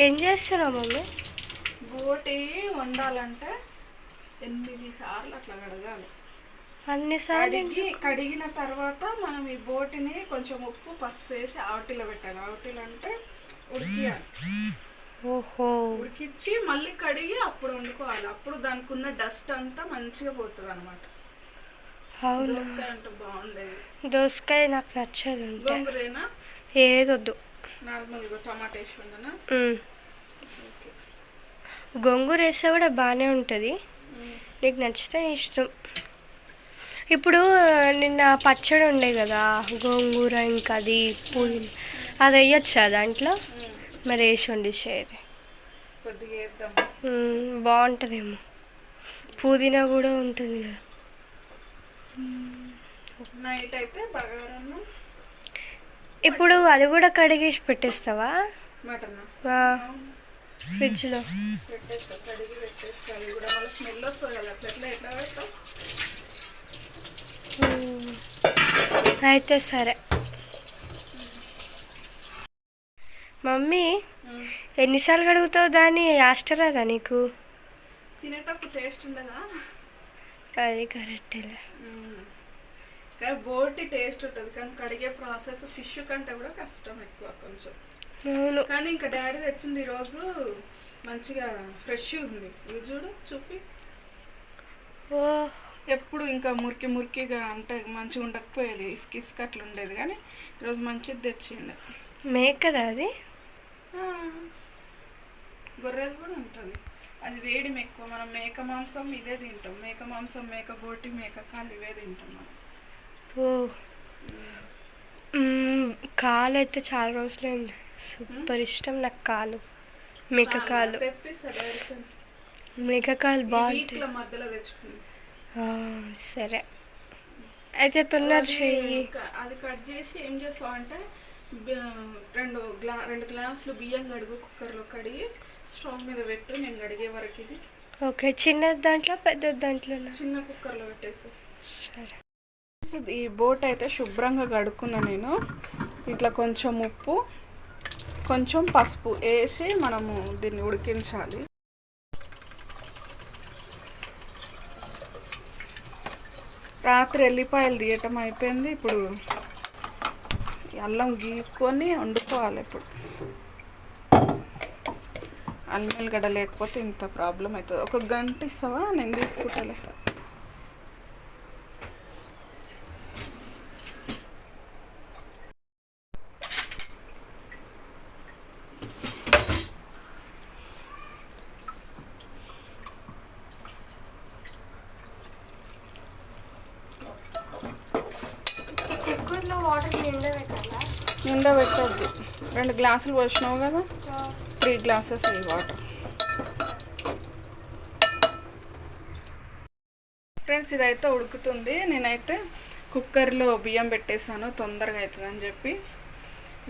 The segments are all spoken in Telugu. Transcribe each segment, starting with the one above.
ఏం చేస్తున్నావు మమ్మీ? బోటి వండాలంటే ఎనిమిది సార్లు అట్లా కడగాలి. అన్నిసార్లు కడిగి కడిగిన తర్వాత మనం ఈ బోటిని కొంచెం ఉప్పు పసుపు వేసి ఆవటిలో పెట్టాలి. ఆవటిలో అంటే ఉడికియాలి. ఓహో. ఉడికిచ్చి మళ్ళీ కడిగి అప్పుడు వండుకోవాలి. అప్పుడు దానికి ఉన్న డస్ట్ అంతా మంచిగా పోతుంది అనమాట అవును? దోసకాయ అంటే బాగుండేది. దోసకాయ నాకు నచ్చదు గోంగూరేనా? ఏదొద్దు. నార్మల్గా టమాటా వేసి వందనా మ్మ్. గోంగూర వేస్తే కూడా బాగానే ఉంటుంది. నీకు నచ్చితే ఇష్టం. ఇప్పుడు నిన్న పచ్చడి ఉండే కదా గోంగూర ఇంకా అది పుదీనా అది వేయచ్చా దాంట్లో? మరి వేసి కొద్దిగా వేద్దాం. బాగుంటుందేమో. పుదీనా కూడా ఉంటుంది కదా. నైట్ అయితే బగారన్నం ఇప్పుడు అది కూడా కడిగేసి పెట్టేస్తావా? ఫ్రిడ్జ్లో. అయితే సరే. మమ్మీ ఎన్నిసార్లు కడుగుతావు దాన్ని? యాస్టరాదా నీకు? తినేటప్పుడు టేస్ట్ ఉండదా? అది కరెక్టేలే కానీ బోటి టేస్ట్ ఉంటుంది కానీ కడిగే ప్రాసెస్ ఫిష్ కంటే కూడా కష్టం ఎక్కువ కొంచెం. కానీ ఇంకా డాడీ తెచ్చింది ఈరోజు మంచిగా ఫ్రెష్ ఉంది. ఇవి చూడు చూపి. ఎప్పుడు ఇంకా మురికి మురికిగా అంటే మంచిగా ఉండకపోయేది ఇసుక ఇసుక అట్లా ఉండేది కానీ ఈరోజు మంచిది తెచ్చిండు. మేకదా అది? గొర్రెది కూడా ఉంటుంది. అది వేడి ఎక్కువ మనం మేక మాంసం ఇదే తింటాం. మేక మాంసం మేక బోటి మేక కాళ్ళు ఇవే తింటాం మనం. కాలు అయితే చాలా రోజులైంది. సూపర్ ఇష్టం నాకు కాలు. మేక కాలు మేక కాలు బాగుంటాయి. ఆ, సరే. అయితే తొందర చెయ్యి. క- అది కట్ చేసి ఏం చేస్తావు అంటే రెండు గ్లా రెండు గ్లాసులు బియ్యం కడుగు కుక్కర్లో కడిగి స్టవ్ మీద పెట్టు నేను కడిగే వరకు ఇది. ఓకే చిన్న దాంట్లో పెద్ద దాంట్లో చిన్న కుక్కర్లో పెట్టేపు సరే. ఈ బోట్ అయితే శుభ్రంగా కడుక్కున్నా నేను. ఇట్లా కొంచెం ఉప్పు కొంచెం పసుపు వేసి మనము దీన్ని ఉడికించాలి. రాత్రి ఎల్లిపాయలు తీయటం అయిపోయింది. ఇప్పుడు అల్లం గీక్కొని వండుకోవాలి ఇప్పుడు. అల్లం ఎల్లిగడ్డ లేకపోతే ఇంత ప్రాబ్లం అవుతుంది. ఒక గంట ఇస్తావా? నేను తీసుకుంటాలే కుక్కర్లో వాటర్ నిండా పెట్టాలా నిండా పెట్టద్దు రెండు గ్లాసులు పోసినావు కదా? త్రీ గ్లాసెస్ ఈ వాటర్. ఫ్రెండ్స్ ఇదైతే ఉడుకుతుంది. నేనైతే కుక్కర్లో బియ్యం పెట్టేశాను. తొందరగా అవుతుందని చెప్పి.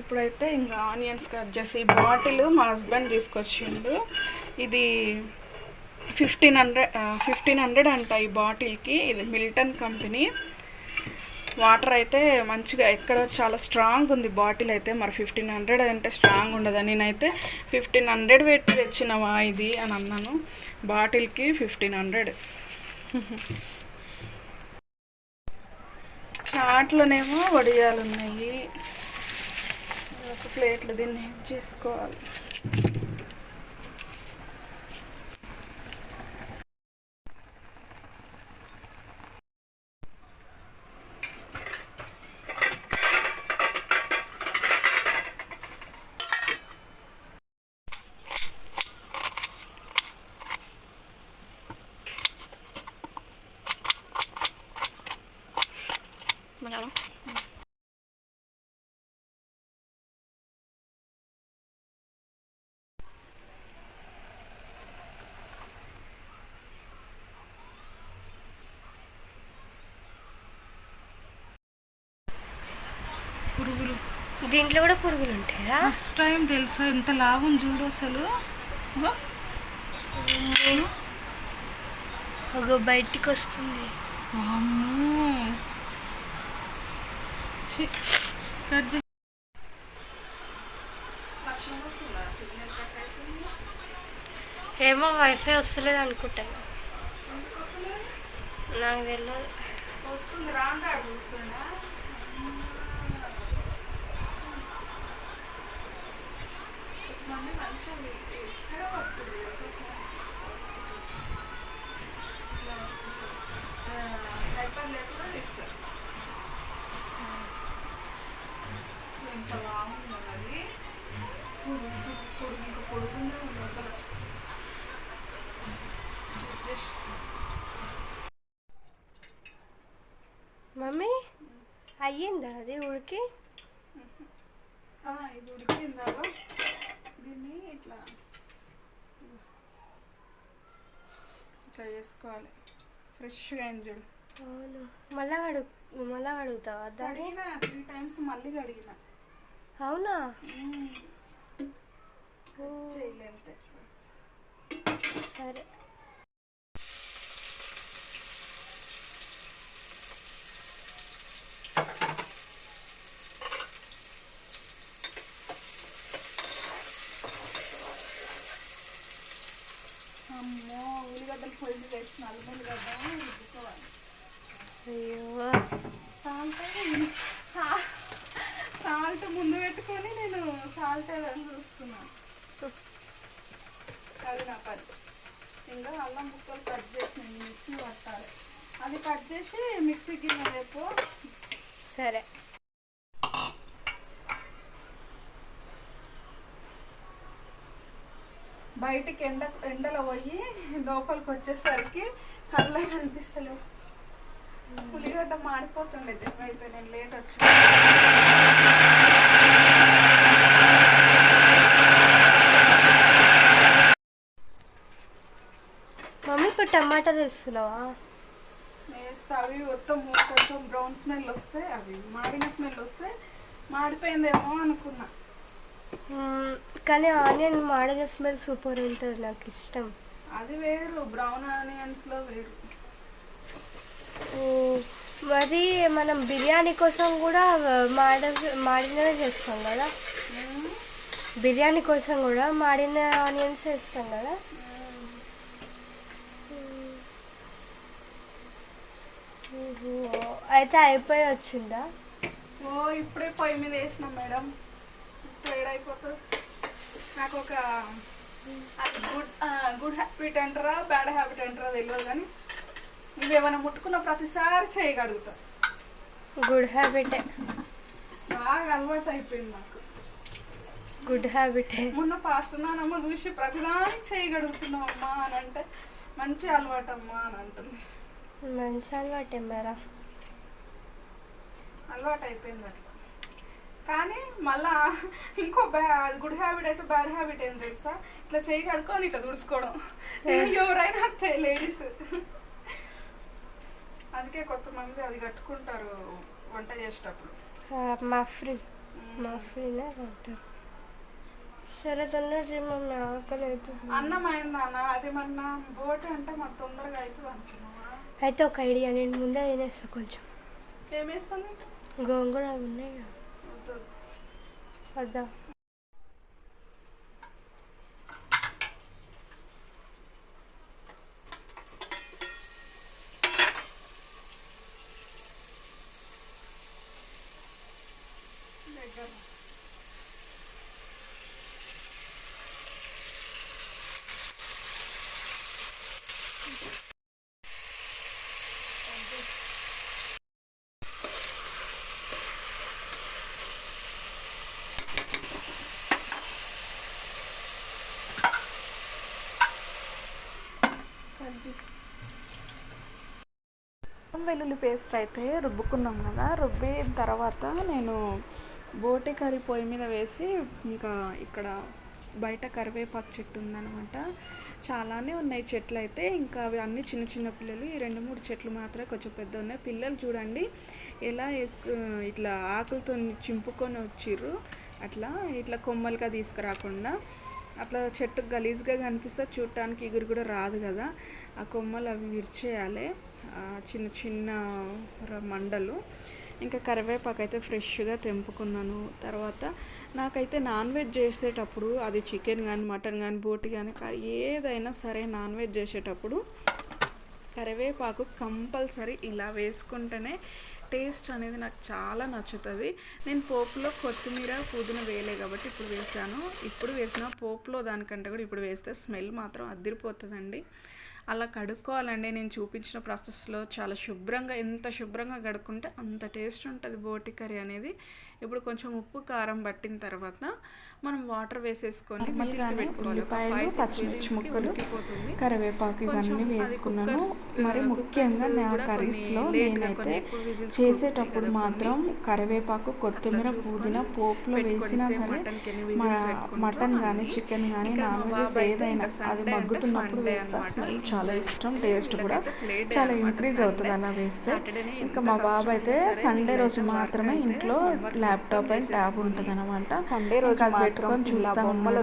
ఇప్పుడైతే ఇంకా ఆనియన్స్ కట్ చేసి ఈ బాటిల్ మా హస్బెండ్ తీసుకొచ్చిండు. ఇది ఫిఫ్టీన్ హండ్రెడ్ ఫిఫ్టీన్ హండ్రెడ్ అంట ఈ బాటిల్కి. ఇది మిల్టన్ కంపెనీ. వాటర్ అయితే మంచిగా ఎక్కడ చాలా స్ట్రాంగ్ ఉంది. బాటిల్ అయితే మరి ఫిఫ్టీన్ హండ్రెడ్ అంటే స్ట్రాంగ్ ఉండదు. నేనైతే ఫిఫ్టీన్ హండ్రెడ్ పెట్టి తెచ్చినవా ఇది అని అన్నాను. బాటిల్కి ఫిఫ్టీన్ హండ్రెడ్ చాట్లోనేమో వడియాలు ఉన్నాయి ఒక ప్లేట్లు దీన్ని చేసుకోవాలి పురుగులు దీంట్లో కూడా పురుగులు ఉంటాయా ఫస్ట్ టైం తెలుసా ఎంత లాభం చూడు అసలు. ఒక బయటికి వస్తుంది? ఏమో వైఫై వస్తలేదు అనుకుంటాను? నాకు తెలియదు వస్తుంది రాంటాడు చూస్తుండా కొంతమంది మంచిగా ఎక్కడ పడుతుంది హైపర్ లేకుండా తీస్తారు ఎంత బాగుంది అది పొడుగు పొడుగు ఇంకా పొడుగునే ఉంది లోపల జస్ట్ మమ్మీ అయ్యిందా అది ఉడికి ఇది ఉడికిందాగా దీన్ని ఇట్లా ఇట్లా చేసుకోవాలి. ఫ్రెష్గా అయింది చూడు అవును? మళ్ళా కడుగు మళ్ళా కడుగుతావా కడిగిన త్రీ టైమ్స్ మళ్ళీ కడిగిన. అవునా? ఓ, చేయలేంతే సరే అమ్మో ఉల్లిగడ్డలు పొయ్యి మీద వేసిన అల్లం ఉల్లిగడ్డ రుబ్బుకోవాలి అయ్యో సాల్ట్ సాల్ట్ ముందు పెట్టుకొని నేను సాల్ట్ అని చూస్తున్నాను అది నా పని. ఇంకా అల్లం ముక్కలు కట్ చేసి మిక్సీ పట్టాలి. అది కట్ చేసి మిక్సీ గిన్నె రేపు సరే. బయటికి ఎండ ఎండలో పోయి లోపలికి వచ్చేసరికి కళ్ళ కనిపిస్తలేవు. ఉల్లిగడ్డ మాడిపోతుండేది అయితే నేను లేట్ వచ్చి. మమ్మీ ఇప్పుడు టమాటాలు వేస్తున్నావా? వేస్తే అవి మొత్తం కొంచెం బ్రౌన్ స్మెల్ వస్తే అవి మాడిన స్మెల్ వస్తే మాడిపోయిందేమో అనుకున్నా. కానీ ఆనియన్ మాడిన స్మెల్ సూపర్ ఉంటుంది నాకు ఇష్టం. అది వేరు బ్రౌన్ ఆనియన్స్లో వేరు. మరి మనం బిర్యానీ కోసం కూడా మాడ మాడినవే చేస్తాం కదా. బిర్యానీ కోసం కూడా మాడిన ఆనియన్స్ వేస్తాం కదా? ఓహో, అయితే అయిపోయి వచ్చిందా? ఓ ఇప్పుడే పొయ్యి మీద వేసిన మేడం. ఇప్పుడు ఏడైపోతుంది నాకు ఒక అది గుడ్ గుడ్ హ్యాబిట్ అంటారా బ్యాడ్ హ్యాబిట్ అంటారా తెలియదు కానీ నువ్వు ఏమైనా ముట్టుకున్న ప్రతిసారి చేయగలుగుతా. గుడ్ హ్యాబిటే బాగా అలవాటు అయిపోయింది నాకు. గుడ్ హ్యాబిటే మొన్న పాస్ట్ నానమ్మ చూసి ప్రతిదానికి చేయగలుగుతున్నావు అమ్మా అని అంటే మంచి అలవాటు అమ్మా అని అంటుంది. మంచి అలవాటే మేరా? అలవాటు అయిపోయింది అట్లా కానీ మళ్ళా ఇంకో బ్యా గుడ్ హ్యాబిట్ అయితే బ్యాడ్ హ్యాబిట్ ఏం తెలుసా? ఇట్లా చేయి కడుక్కొని ఇట్లా తుడుచుకోవడం. ఎవరైనా అంతే లేడీస్ అందుకే కొంతమంది అది కట్టుకుంటారు వంట చేసేటప్పుడు. మా ఫ్రెండ్ మా అంటారు సరే తొందరగా మమ్మీ ఆకలి అవుతుంది అన్నం అది మన బోటి అంటే మన తొందరగా అవుతుంది అనుకున్నావా? అయితే ఒక ఐడియా నేను ముందే తినేస్తా కొంచెం. ఏం వేసుకుంది? గోంగూర ఉన్నాయి. వద్దా దగ్గర అల్లం వెల్లుల్లి పేస్ట్ అయితే రుబ్బుకున్నాం కదా రుబ్బిన తర్వాత నేను బోటి కర్రీ పొయ్యి మీద వేసి ఇంకా ఇక్కడ బయట కరివేపాకు చెట్టు ఉందనమాట చాలానే ఉన్నాయి చెట్లు అయితే ఇంకా అవి అన్నీ చిన్న చిన్న పిల్లలు ఈ రెండు మూడు చెట్లు మాత్రమే కొంచెం పెద్ద ఉన్నాయి. పిల్లలు చూడండి ఎలా వేసుకు ఇట్లా ఆకులతో చింపుకొని వచ్చిర్రు. అట్లా ఇట్లా కొమ్మలుగా తీసుకురాకుండా అట్లా చెట్టు గలీజ్గా కనిపిస్తే చూడటానికి ఎగురు కూడా రాదు కదా. ఆ కొమ్మలు అవి విరిచేయాలి. చిన్న చిన్న మండలు. ఇంకా కరివేపాకు అయితే ఫ్రెష్గా తెంపుకున్నాను. తర్వాత నాకైతే నాన్ వెజ్ చేసేటప్పుడు అది చికెన్ కానీ మటన్ కానీ బోటి కానీ ఏదైనా సరే నాన్ వెజ్ చేసేటప్పుడు కరివేపాకు కంపల్సరీ ఇలా వేసుకుంటేనే టేస్ట్ అనేది నాకు చాలా నచ్చుతుంది. నేను పోపులో కొత్తిమీర పుదీనా వేయలే కాబట్టి ఇప్పుడు వేసాను. ఇప్పుడు వేసిన పోపులో దానికంటే కూడా ఇప్పుడు వేస్తే స్మెల్ మాత్రం అద్దరిపోతుందండి అలా కడుక్కోవాలండి. నేను చూపించిన ప్రాసెస్లో చాలా శుభ్రంగా ఎంత శుభ్రంగా కడుక్కుంటే అంత టేస్ట్ ఉంటుంది బోటి కర్రీ అనేది. ఇప్పుడు కొంచెం ఉప్పు కారం పట్టిన తర్వాత మనం వాటర్ వేసేసుకొని. ఒక ఉల్లిపాయలు పచ్చిమిర్చి ముక్కలు. కరివేపాకు ఇవన్నీ వేసుకున్నాను మరి ముఖ్యంగా నా కర్రీస్లో నేనైతే చేసేటప్పుడు మాత్రం కరివేపాకు కొత్తిమీర పుదీనా పోపులో వేసినా సరే మటన్ కానీ. చికెన్ కానీ నాన్ వెజెస్ ఏదైనా అది మగ్గుతున్నప్పుడు వేస్తా. స్మెల్ చాలా ఇష్టం టేస్ట్ కూడా చాలా ఇంక్రీజ్ అవుతుంది. అలా వేస్తే ఇంకా మా బాబు అయితే సండే రోజు మాత్రమే ఇంట్లో ల్యాప్టాప్ అండ్ ట్యాబ్ ఉంటుంది అనమాట సండే రోజు పెట్టుకొని చూస్తా ఉన్నాడు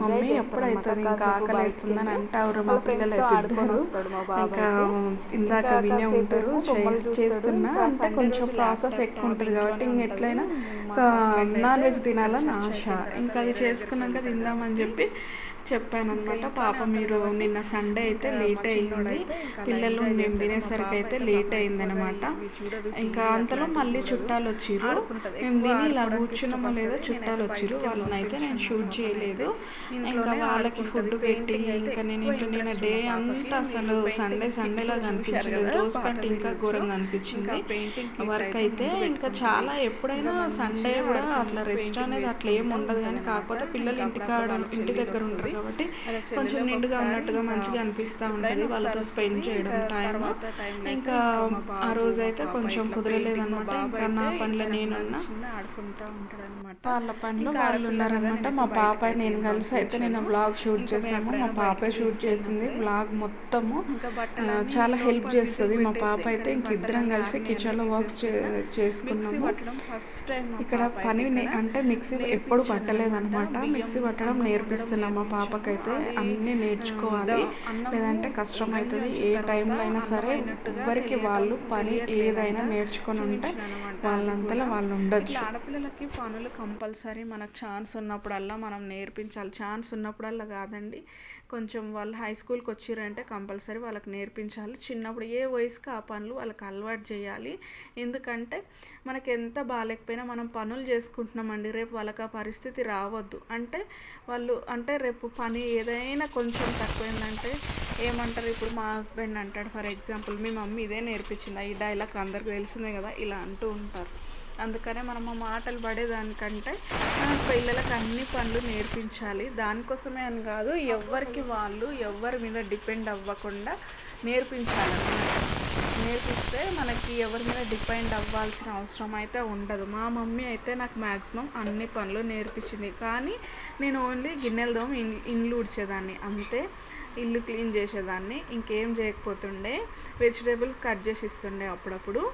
మమ్మీ. ఎప్పుడైతుంది ఇంకా కాసేపు ఆకలి బయటికి వేస్తుందని వెళ్ళి అంటారు మా పిల్లలు ఇంకా. ఇందాక వినే ఉంటారు. చేస్తున్నా. అంటే కొంచెం ప్రాసెస్ ఎక్కువ ఉంటుంది కాబట్టి ఇంకా husband నాన్ వెజ్ తినాలని ఆశ ఇంకా అది చేసుకున్నాక తిందామని చెప్పి చెప్పానమాట ఇంకా పాప మీరు నిన్న సండే అయితే లేట్ అయింది అయితే పిల్లలు మేము తినేసరికి అయితే అయితే లేట్ అయింది అనమాట ఇంకా అంతలో మళ్ళీ. చుట్టాలు వచ్చిర్రు. మేము తిని ఇలా కూర్చున్నామో లేదో. చుట్టాలు వచ్చిర్రు బయటికి వాళ్ళనైతే వెళ్ళి నేను షూట్ చేయలేదు. ఇంకా వాళ్ళకి ఫుడ్. పెట్టి అయితే ఇంకా నేను ఇంట్లో డే. అంతా అసలు సండే సండేలా కనిపించలేదు రోజు కంటే ఇంకా. ఘోరంగా అనిపించింది వర్క్ అయితే అయితే ఇంకా. చాలా ఎప్పుడైనా సండే కూడా. అట్లా రెస్ట్ అనేది అట్లా ఏం వేసుకుంటూ ఉండదు కానీ కాకపోతే. పిల్లలు ఇంటికాడ ఇంటి దగ్గర ఉంటారు. కాబట్టి కొంచెం నిండుగా ఉన్నట్టుగా మంచిగా అనిపిస్తూ ఉంటుంది. వాళ్ళతో స్పెండ్. చేయడం టైం ఇంకా ఆ రోజు అయితే పాప కొంచెం ఇట్లా కుదరలేదు painting, మా అనమాట బాబు ఇంకా నా పనిలో నేనున్నా. వాళ్ళ పనిలో వాళ్ళు ఉన్నారనమాట మా పాప నేను కలిసి అయితే నేను. బ్లాగ్ షూట్ చేసాము మా పాపే షూట్ చేసింది. బ్లాగ్ మొత్తము చాలా హెల్ప్ చేస్తుంది. మా పాప అయితే ఇంక ఇద్దరం కలిసి కిచెన్లో వర్క్ చేసుకున్నాము. ఇక్కడ పాప పని అంటే మిక్సీ ఎప్పుడు అన్నమాట. మిక్సీ పట్టడం నేర్పిస్తున్నాం మా వండడం పాపకైతే నేర్పించాను. అన్నీ నేర్చుకోవాలి లేదంటే కష్టం అవుతుంది ఏ టైంలో అయినా సరే ఎవరికి వాళ్ళు పని. ఏదైనా నేర్చుకొని ఉంటే. వాళ్ళంతలో వాళ్ళు ఉండొచ్చు ఆడపిల్లలకి పనులు కంపల్సరీ మనకు ఛాన్స్ ఉన్నప్పుడల్లా మనం నేర్పించాలి ఛాన్స్ ఉన్నప్పుడల్లా కాదండి కొంచెం వాళ్ళు హై స్కూల్కి వచ్చిరంటే కంపల్సరీ వాళ్ళకి నేర్పించాలి చిన్నప్పుడు ఏ వయసుకి ఆ పనులు వాళ్ళకి అలవాటు చేయాలి ఎందుకంటే మనకి ఎంత బాగాలేకపోయినా మనం పనులు చేసుకుంటున్నామండి రేపు వాళ్ళకి ఆ పరిస్థితి రావద్దు అంటే వాళ్ళు అంటే రేపు పని ఏదైనా కొంచెం తక్కువైందంటే ఏమంటారు? ఇప్పుడు మా హస్బెండ్ అంటాడు ఫర్ ఎగ్జాంపుల్ మీ మమ్మీ ఇదే నేర్పించింది ఈ డైలాగ్ అందరికి తెలిసిందే కదా ఇలా అంటూ ఉంటారు. అందుకనే మనం ఆ మాటలు పడేదానికంటే మన పిల్లలకు అన్ని పనులు నేర్పించాలి. దానికోసమే అని కాదు ఎవరికి వాళ్ళు ఎవరి మీద డిపెండ్ అవ్వకుండా నేర్పించాలన్నమాట. నేర్పిస్తే మనకి ఎవరి మీద డిపెండ్ అవ్వాల్సిన అవసరం అయితే ఉండదు. మా మమ్మీ అయితే నాకు మ్యాక్సిమం అన్ని పనులు నేర్పించింది. కానీ నేను ఓన్లీ గిన్నెలు దోమ ఇండ్లు ఉడిచేదాన్ని అంతే. ఇల్లు క్లీన్ చేసేదాన్ని. ఇంకేం చేయకపోతుండే. వెజిటేబుల్స్ కట్ చేసి ఇస్తుండే అప్పుడప్పుడు.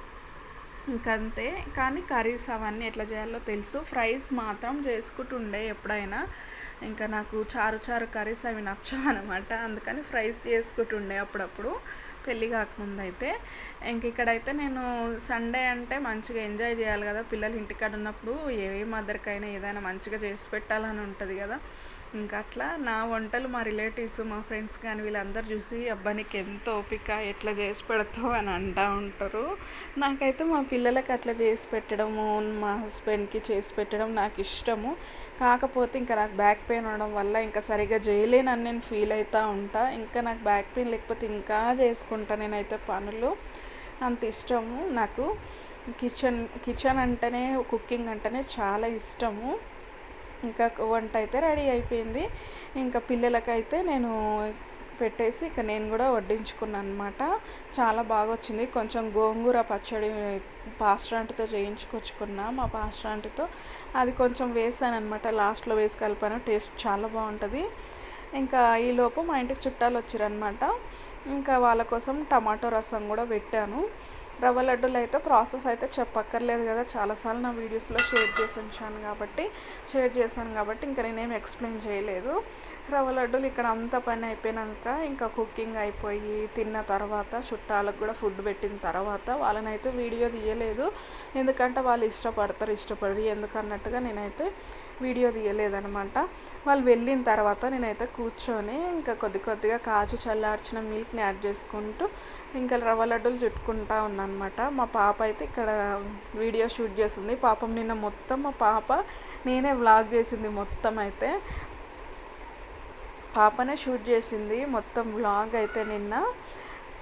ఇంకంతే. కానీ కర్రీస్ అవన్నీ ఎట్లా చేయాలో తెలుసు. ఫ్రైస్ మాత్రం చేసుకుంటుండే ఎప్పుడైనా. ఇంకా నాకు చారు చారు కర్రీస్ అవి నచ్చవు అనమాట. అందుకని ఫ్రైస్ చేసుకుంటుండే అప్పుడప్పుడు. పెళ్ళి కాకముందు అయితే ఇంక ఇక్కడైతే నేను సండే అంటే మంచిగా ఎంజాయ్ చేయాలి కదా. పిల్లలు ఇంటికాడ ఉన్నప్పుడు ఏ మదర్కైనా ఏదైనా మంచిగా చేసి పెట్టాలని ఉంటుంది కదా. ఇంకా అట్లా నా వంటలు మా రిలేటివ్స్ మా ఫ్రెండ్స్ కానీ వీళ్ళందరూ చూసి అబ్బా నీకు ఎంత ఓపిక ఎట్లా చేసి పెడతావు? అని అంటూ ఉంటారు. నాకైతే మా పిల్లలకి అట్లా చేసి పెట్టడము మా హస్బెండ్కి చేసి పెట్టడం నాకు ఇష్టము. కాకపోతే ఇంకా నాకు బ్యాక్ పెయిన్ ఉండడం వల్ల ఇంకా సరిగ్గా చేయలేనని నేను ఫీల్ అవుతూ ఉంటా. ఇంకా నాకు బ్యాక్ పెయిన్ లేకపోతే ఇంకా చేసుకుంటా నేనైతే పనులు. అంత ఇష్టము నాకు. కిచెన్ కిచెన్ అంటేనే కుకింగ్ అంటేనే చాలా ఇష్టము. ఇంకా వంట అయితే రెడీ అయిపోయింది. ఇంకా పిల్లలకైతే నేను పెట్టేసి ఇక నేను కూడా వడ్డించుకున్నాను అనమాట చాలా బాగా వచ్చింది కొంచెం గోంగూర పచ్చడి పాస్ట్రాంట్తో చేయించుకొచ్చుకున్నా మా పాస్ట్రాంట్తో అది కొంచెం వేసాను అనమాట లాస్ట్లో వేసి కలిపాను. టేస్ట్ చాలా బాగుంటుంది. ఇంకా ఈలోపు మా ఇంటికి చుట్టాలు వచ్చారనమాట ఇంకా వాళ్ళ కోసం టమాటో రసం కూడా పెట్టాను. రవ్వ లడ్డూలు అయితే ప్రాసెస్ అయితే చెప్పక్కర్లేదు కదా. చాలాసార్లు నా వీడియోస్లో షేర్ చేసి ఉంచాను కాబట్టి షేర్ చేశాను కాబట్టి ఇంకా నేనేం ఎక్స్ప్లెయిన్ చేయలేదు. రవ్వ లడ్డూలు ఇక్కడ అంత పని అయిపోయినాక ఇంకా కుకింగ్ అయిపోయి తిన్న తర్వాత చుట్టాలకు కూడా ఫుడ్ పెట్టిన తర్వాత వాళ్ళనైతే వీడియో తీయలేదు. ఎందుకంటే వాళ్ళు ఇష్టపడతారు ఇష్టపడి ఎందుకన్నట్టుగా నేనైతే వీడియో తీయలేదనమాట వాళ్ళు వెళ్ళిన తర్వాత నేనైతే కూర్చొని ఇంకా కొద్ది కొద్దిగా కాచు చల్లార్చిన మిల్క్ని యాడ్ చేసుకుంటూ ఇంకా రవ్వ లడ్డూలు చుట్టుకుంటా ఉన్నానమాట మా పాప అయితే ఇక్కడ వీడియో షూట్ చేసింది పాపం నిన్న మొత్తం మా పాప నేనే వ్లాగ్ చేసింది మొత్తం అయితే. పాపనే షూట్ చేసింది మొత్తం వ్లాగ్ అయితే నిన్న.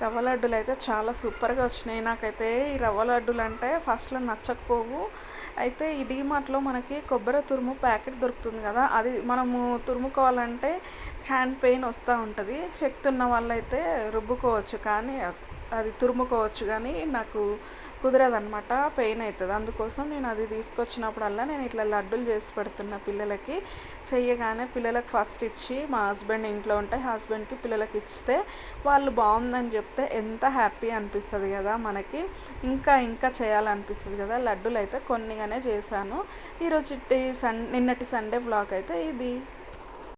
రవ్వ లడ్డూలు అయితే చాలా సూపర్గా వచ్చినాయి. నాకైతే ఈ రవ్వ లడ్డూలు అంటే ఫస్ట్లో నచ్చకపోవు. అయితే ఈ డీమార్ట్లో మనకి కొబ్బరి తురుము ప్యాకెట్ దొరుకుతుంది కదా అది మనము తురుముకోవాలంటే హ్యాండ్ పెయిన్ వస్తూ ఉంటుంది. శక్తి ఉన్న వాళ్ళైతే రుబ్బుకోవచ్చు కానీ అది తురుముకోవచ్చు కానీ నాకు కుదరదనమాట పెయిన్ అవుతుంది అందుకోసం నేను అది తీసుకొచ్చినప్పుడల్లా నేను ఇట్లా లడ్డూలు చేసి పెడుతున్న పిల్లలకి చెయ్యగానే పిల్లలకు ఫస్ట్ ఇచ్చి మా హస్బెండ్ ఇంట్లో ఉంటే హస్బెండ్కి పిల్లలకి ఇస్తే వాళ్ళు బాగుందని చెప్తే ఎంత హ్యాపీ అనిపిస్తుంది కదా మనకి. ఇంకా ఇంకా చేయాలనిపిస్తుంది కదా. లడ్డూలు అయితే కొన్నిగానే చేశాను. ఈరోజు సన్ నిన్నటి సండే బ్లాగ్ అయితే ఇది.